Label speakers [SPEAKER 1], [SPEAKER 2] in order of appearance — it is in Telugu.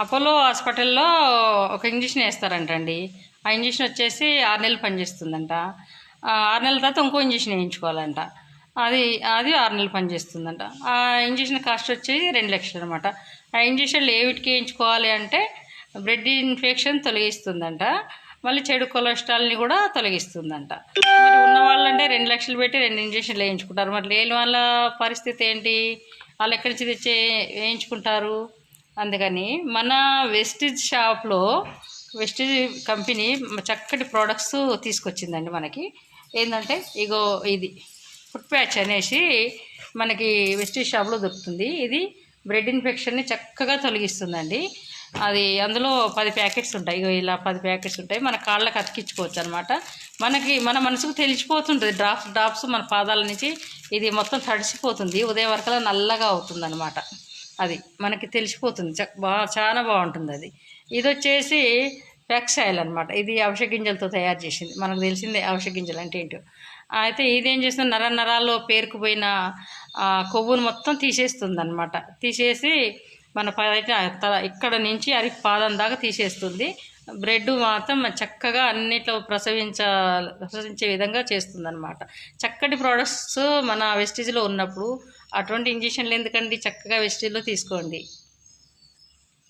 [SPEAKER 1] అపోలో హాస్పిటల్లో ఒక ఇంజక్షన్ వేస్తారంటండి. ఆ ఇంజక్షన్ వచ్చేసి ఆరు నెలలు పనిచేస్తుందంట. ఆరు నెలల తర్వాత ఇంకో ఇంజక్షన్ వేయించుకోవాలంట. అది అది ఆరు నెలలు పనిచేస్తుందంట. ఆ ఇంజక్షన్ కాస్ట్ వచ్చేసి రెండు లక్షలు అనమాట ఆ ఇంజక్షన్లు ఏవిటికి వేయించుకోవాలి అంటే బ్రెడ్ ఇన్ఫెక్షన్ తొలగిస్తుందంట. మళ్ళీ చెడు కొలెస్ట్రాల్ని కూడా తొలగిస్తుందంట. మరి ఉన్న వాళ్ళంటే రెండు లక్షలు పెట్టి రెండు ఇంజక్షన్లు వేయించుకుంటారు. మరి లేని వాళ్ళ పరిస్థితి ఏంటి? వాళ్ళు ఎక్కడి నుంచి తెచ్చి వేయించుకుంటారు? అందుకని మన వెస్టిజ్ షాప్లో వెస్టిజ్ కంపెనీ చక్కటి ప్రోడక్ట్స్ తీసుకొచ్చిందండి మనకి. ఏంటంటే ఇగో ఇది ఫుడ్ ప్యాచ్ అనేసి మనకి వెస్టిజ్ షాప్లో దొరుకుతుంది. ఇది బ్రెడ్ ఇన్ఫెక్షన్ని చక్కగా తొలగిస్తుందండి. అది అందులో పది ప్యాకెట్స్ ఉంటాయి. ఇగో ఇలా పది ప్యాకెట్స్ ఉంటాయి. మన కాళ్ళకి అతికించుకోవచ్చు అనమాట మనకి మన మనసుకు తెలిసిపోతుంటుంది. డ్రాప్స్ డ్రాప్స్ మన పాదాల నుంచి ఇది మొత్తం తడిసిపోతుంది. ఉదయం వరకలా నల్లగా అవుతుంది అనమాట అది మనకి తెలిసిపోతుంది. చ- బా చాలా బాగుంటుంది అది. ఇది వచ్చేసి ఫ్యాక్స్ ఆయిల్ అనమాట ఇది అవిసె గింజలతో తయారు చేసింది. మనకు తెలిసిందే అవిసె గింజలు అంటే ఏంటో. అయితే ఇదేం చేస్తుంది? నర నరాల్లో పేరుకుపోయిన కొవ్వును మొత్తం తీసేస్తుంది అనమాట తీసేసి మన పైన ఇక్కడ నుంచి అరి పాదం దాకా తీసేస్తుంది. బ్రెడ్ మాత్రం చక్కగా అన్నిట్లో ప్రసవించ ప్రసవించే విధంగా చేస్తుంది అనమాట చక్కటి ప్రోడక్ట్స్ మన వెస్టేజ్లో ఉన్నప్పుడు అటువంటి ఇంజక్షన్లు ఎందుకండి? చక్కగా వెస్టేజ్లో తీసుకోండి.